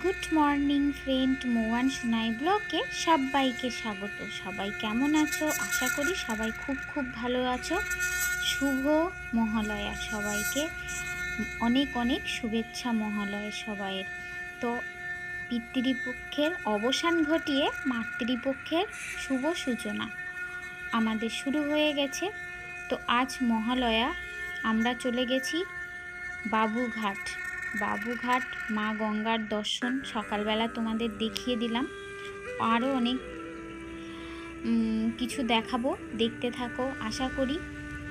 Good morning friend মোয়ান Sonai ব্লকে সবাইকে স্বাগত। সবাই কেমন আছো? আশা করি সবাই খুব খুব ভালো আছো। শুভ মহালয়া সবাইকে। অনেক অনেক শুভেচ্ছা মহালয়া সবাইয়ের। তো পিতৃপক্ষের অবসান ঘটিয়ে মাতৃপক্ষের শুভ সূচনা আমাদের শুরু হয়ে গেছে। তো আজ মহালয়া আমরা চলে গেছি বাবুঘাট। বাবুঘাট মা গঙ্গার দর্শন সকালবেলা তোমাদের দেখিয়ে দিলাম। আরও অনেক কিছু দেখাবো, দেখতে থাকো, আশা করি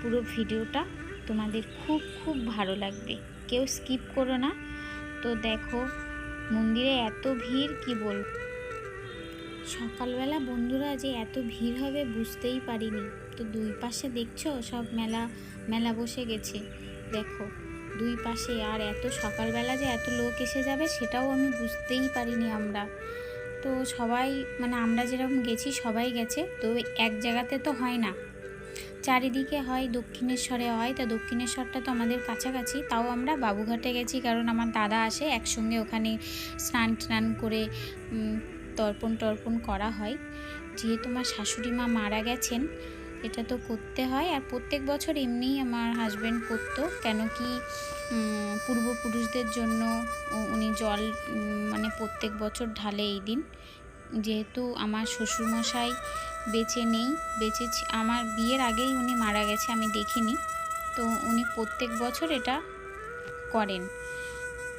পুরো ভিডিওটা তোমাদের খুব খুব ভালো লাগবে। কেউ স্কিপ করো না। তো দেখো, মন্দিরে এত ভিড়, কি বল সকালবেলা বন্ধুরা যে এত ভিড় হবে বুঝতেই পারিনি। তো দুই পাশে দেখছ, সব মেলা মেলা বসে গেছে। দেখো দুই পাশে আর এত সকালবেলা যে এত লোক এসে যাবে সেটাও আমি বুঝতেই পারিনি আমরা। তো সবাই মানে আমরা যেরকম গেছি সবাই গেছে, তো এক জায়গাতে তো হয় না। চারিদিকে হয় দক্ষিণেশ্বরে হয়, তা দক্ষিণেশ্বরটা তো আমাদের কাছাকাছি, তাও আমরা বাবুঘাটে গেছি কারণ আমার দাদা আসে, একসঙ্গে ওখানে স্নান টান করে তর্পণ টর্পণ করা হয়। যেহেতু আমার শাশুড়ি মা মারা গেছেন এটা তো করতে হয়। আর প্রত্যেক বছর এমনিই আমার হাজব্যান্ড করতো। কেন কি পূর্বপুরুষদের জন্য উনি জল মানে প্রত্যেক বছর ঢালে এই দিন। যেহেতু আমার শ্বশুরমশাই বেঁচে নেই, বেঁচে আমার বিয়ের আগেই উনি মারা গেছে, আমি দেখিনি। তো উনি প্রত্যেক বছর এটা করেন।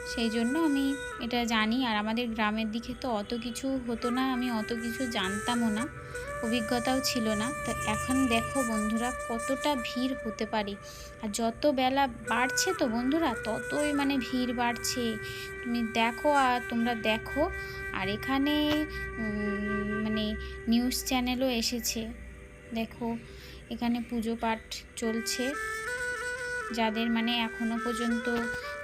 সেই জন্য আমি এটা জানি। আর আমাদের গ্রামের দিকে তো অত কিছু হতো না, আমি অত কিছু জানতামও না, অভিজ্ঞতাও ছিল না। তো এখন দেখো বন্ধুরা, কতটা ভিড় হতে পারে। আর যত বেলা বাড়ছে তো বন্ধুরা, ততই মানে ভিড় বাড়ছে। তুমি দেখো আর তোমরা দেখো। আর এখানে মানে নিউজ চ্যানেলও এসেছে। দেখো, এখানে পুজো পাঠ চলছে। যাদের মানে এখনও পর্যন্ত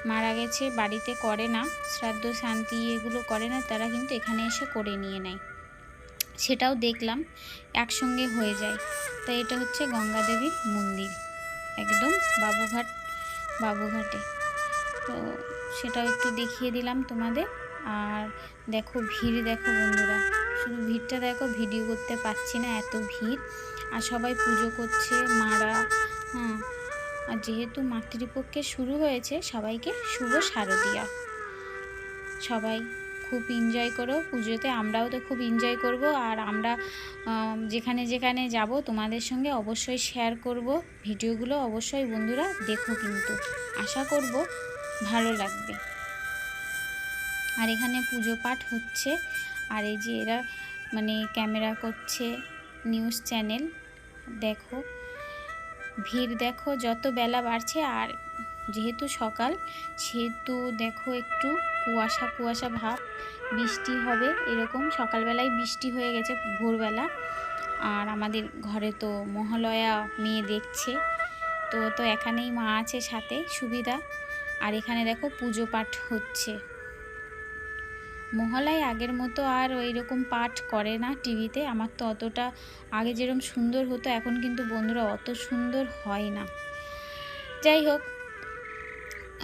মারা গেছে, বাড়িতে করে না, শ্রাদ্ধ, শান্তি এগুলো করে না, তারা কিন্তু এখানে এসে করে নিয়ে নেয়। সেটাও দেখলাম, একসঙ্গে হয়ে যায়। তাই এটা হচ্ছে গঙ্গা দেবীর মন্দির, একদম বাবুঘাট, বাবুঘাটে। তো সেটাও একটু দেখিয়ে দিলাম তোমাদের। আর দেখো ভিড়, দেখো বন্ধুরা, শুধু ভিড়টা দেখো, ভিডিও করতে পারছি না, এত ভিড়। আর সবাই পুজো করছে, মারা হ্যাঁ আর যেহেতু মাতৃপক্ষে শুরু হয়েছে, সবাইকে শুভ শারদিয়া। সবাই খুব এনজয় করো, পুজোতে আমরাও তো খুব এনজয় করব। আর আমরা যেখানে যেখানে যাব, তোমাদের সঙ্গে অবশ্যই শেয়ার করব। ভিডিওগুলো অবশ্যই বন্ধুরা দেখো কিন্তু। আশা করব ভালো লাগবে। আর এখানে পুজো পাঠ হচ্ছে। আর এই যে এরা মানে ক্যামেরা করছে নিউজ চ্যানেল দেখো। ভিড় দেখো, যত বেলা বাড়ছে আর যেহেতু সকাল, সেহেতু দেখো একটু কুয়াশা কুয়াশা ভাব, বৃষ্টি হবে এরকম। সকালবেলায় বৃষ্টি হয়ে গেছে ভোরবেলা। আর আমাদের ঘরে তো মহালয়া মেয়ে দেখছে, তো তো এখানেই মা আছে সাথে, সুবিধা। আর এখানে দেখো পুজো পাঠ হচ্ছে। মহালয় আগের মতো আর ওই রকম পাঠ করে না টিভিতে। আমার তো অতটা আগে যেরকম সুন্দর হতো, এখন কিন্তু বন্ধুরা অত সুন্দর হয় না। যাই হোক,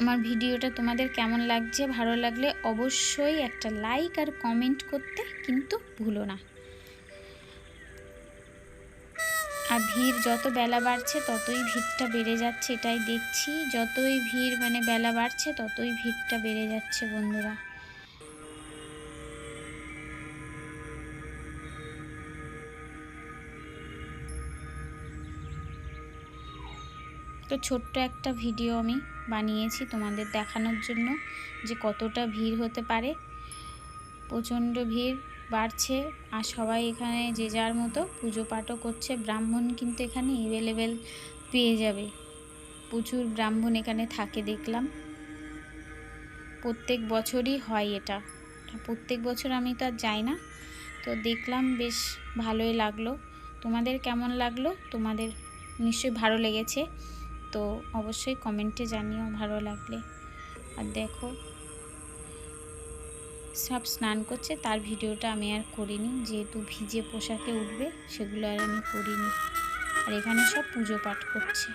আমার ভিডিওটা তোমাদের কেমন লাগছে, ভালো লাগলে অবশ্যই একটা লাইক আর কমেন্ট করতে কিন্তু ভুলো না। আর ভিড় যত বেলা বাড়ছে, ততই ভিড়টা বেড়ে যাচ্ছে, এটাই দেখছি। যতই ভিড় মানে বেলা বাড়ছে, ততই ভিড়টা বেড়ে যাচ্ছে বন্ধুরা। তো ছোট্ট একটা ভিডিও আমি বানিয়েছি তোমাদের দেখানোর জন্য যে কতটা ভিড় হতে পারে। প্রচণ্ড ভিড় বাড়ছে আর সবাই এখানে যে যার মতো পুজো পাঠও করছে। ব্রাহ্মণ কিন্তু এখানে অ্যাভেলেবেল পেয়ে যাবে। প্রচুর ব্রাহ্মণ এখানে থাকে দেখলাম। প্রত্যেক বছরই হয় এটা। প্রত্যেক বছর আমি তো আর যাই না। তো দেখলাম বেশ ভালোই লাগল। তোমাদের কেমন লাগল? তোমাদের নিশ্চয়ই ভালো লেগেছে। তো অবশ্যই কমেন্টে জানিও ভালো লাগলে। আর দেখো, সব স্নান করছে, তার ভিডিওটা আমি আর করিনি, যেহেতু ভিজে পোশাকে উঠবে, সেগুলো আর আমি করিনি। আর এখানে সব পুজো পাঠ করছে।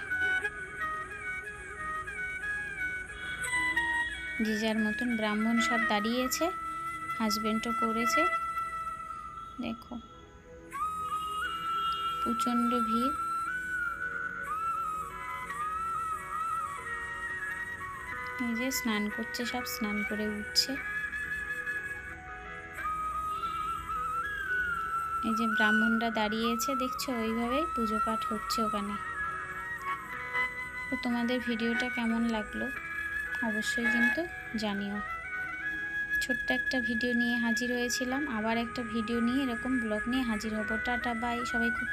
যে যার মতন ব্রাহ্মণ সব দাঁড়িয়েছে হাজবেন্ডও করেছে। দেখো, প্রচণ্ড ভিড়। যে স্নান করছে, সব স্নান করে উঠছে। এই যে ব্রাহ্মণরা দাঁড়িয়েছে, দেখছ? ওইভাবেই পুজো পাঠ হচ্ছে ওখানে। তো তোমাদের ভিডিওটা কেমন লাগল? অবশ্যই কিন্তু জানিও। ছোট্ট একটা ভিডিও নিয়ে হাজির হয়েছিলাম। আবার একটা ভিডিও নিয়ে এরকম ব্লগ নিয়ে হাজির হব। টাটা বাই সবাই খুব